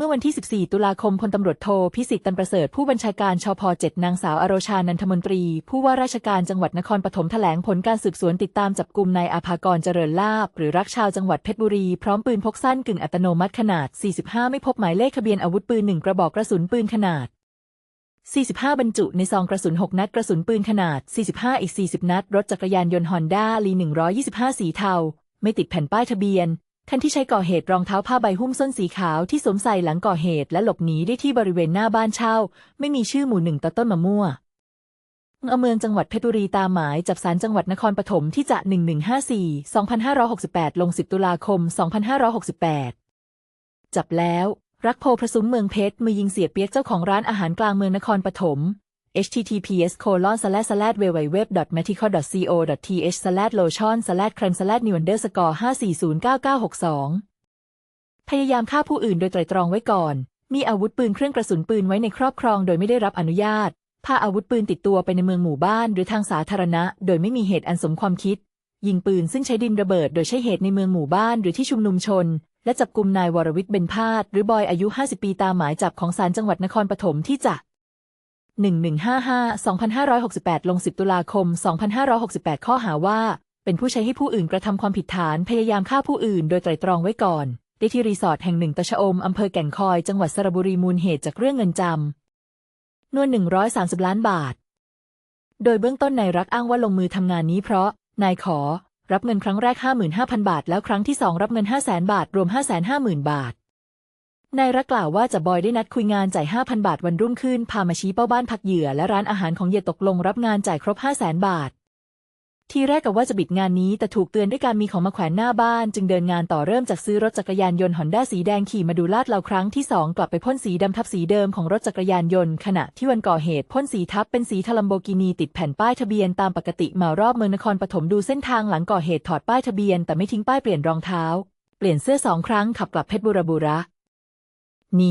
เมื่อวันที่ 14 ตุลาคมพลตำรวจโทพิสิทธิ์ตันประเสริฐผู้บัญชาการชพ7นางสาวอโรชานันทมนตรี ผู้ว่าราชการจังหวัดนครปฐมแถลงผลการสืบสวนติดตามจับกลุ่มนายอาภากรเจริญลาบ หรือรักชาวจังหวัดเพชรบุรี พร้อมปืนพกสั้นกึ่งอัตโนมัติขนาด 45 ไม่พบหมายเลขทะเบียนอาวุธปืน1กระบอกกระสุนปืนขนาด 45 บรรจุในซองกระสุน 6 นัดกระสุนปืนขนาด 45 อีก 40 นัด รถจักรยานยนต์ฮอนด้าลี125 สีเทาไม่ติดแผ่นป้ายทะเบียน คันที่ใช้ก่อเหตุรองเท้าผ้าใบหุ้มส้นสีขาวที่สวมใส่หลังก่อเหตุและหลบหนีได้ที่บริเวณหน้าบ้านเช่า ไม่มีชื่อหมู่หนึ่งต่อต้นมะม่วอำเภอเมืองจังหวัดเพชรบุรีตามหมายจับสารจังหวัดนครปฐมที่จะ 1154 2568 ลง 10 ตุลาคม 2568 จับแล้ว รักโพประสุมเมืองเพชรมือยิงเสียเปียกเจ้าของร้านอาหารกลางเมืองนครปฐม https colon slash slash www medical co th slash lotion slash creme slash new underscore 5409962 พยายามฆ่าผู้อื่นโดยไตรตรองไว้ก่อน มีอาวุธปืนเครื่องกระสุนปืนไว้ในครอบครองโดยไม่ได้รับอนุญาต พาอาวุธปืนติดตัวไปในเมืองหมู่บ้าน หรือทางสาธารณะ โดยไม่มีเหตุอันสมความคิด ยิงปืนซึ่งใช้ดินระเบิด โดยใช้เหตุในเมืองหมู่บ้านหรือที่ชุมนุมชนและจับกุมนายวรวิทย์เบญพาดหรือบอยอายุ 50 ปีตามหมายจับของศาลจังหวัดนครปฐมที่จะ 1155 2568 ลง 10 ตุลาคม 2568 ข้อหาว่า เป็นผู้ใช้ให้ผู้อื่นกระทำความผิดฐานพยายามฆ่าผู้อื่นโดยไตร่ตรองไว้ก่อน ได้ที่รีสอร์ทแห่งหนึ่งตะชะอมอำเภอแก่งคอย จังหวัดสระบุรีมูลเหตุจากเรื่องเงินจำนวน 130 ล้านบาท โดยเบื้องต้นนายรักอ้างว่าลงมือทำงานนี้เพราะ นายขอ รับเงินครั้งแรก 55,000 บาท แล้วครั้งที่สองรับเงิน 500,000 บาท รวม 550,000 บาท นายรักกล่าวว่าจะบอยได้นัดคุยงานจ่าย 5,000 บาทวันรุ่งขึ้น พามาชี้เป้าบ้านพักเหยื่อและร้านอาหารของเหยื่อตกลงรับงานจ่ายครบ 500,000บาท ทีแรกกับว่าจะบิดงานนี้แต่ถูกเตือนด้วยการมีของมาแขวนหน้าบ้าน จึงเดินงานต่อเริ่มจากซื้อรถจักรยานยนต์ฮอนด้าสีแดงขี่มาดูลาดเราครั้งที่สองกลับไปพ่นสีดำทับสีเดิมของรถจักรยานยนต์ขณะที่วันก่อเหตุพ่นสีทับเป็นสีทลัมโบกินีติดแผ่นป้ายทะเบียนตามปกติมารอบเมืองนครปฐมดูเส้นทางหลังก่อเหตุถอดป้ายทะเบียน แต่ไม่ทิ้งป้ายเปลี่ยนรองเท้า เปลี่ยนเสื้อสองครั้งขับกลับเพชรบุรีบุระ นี่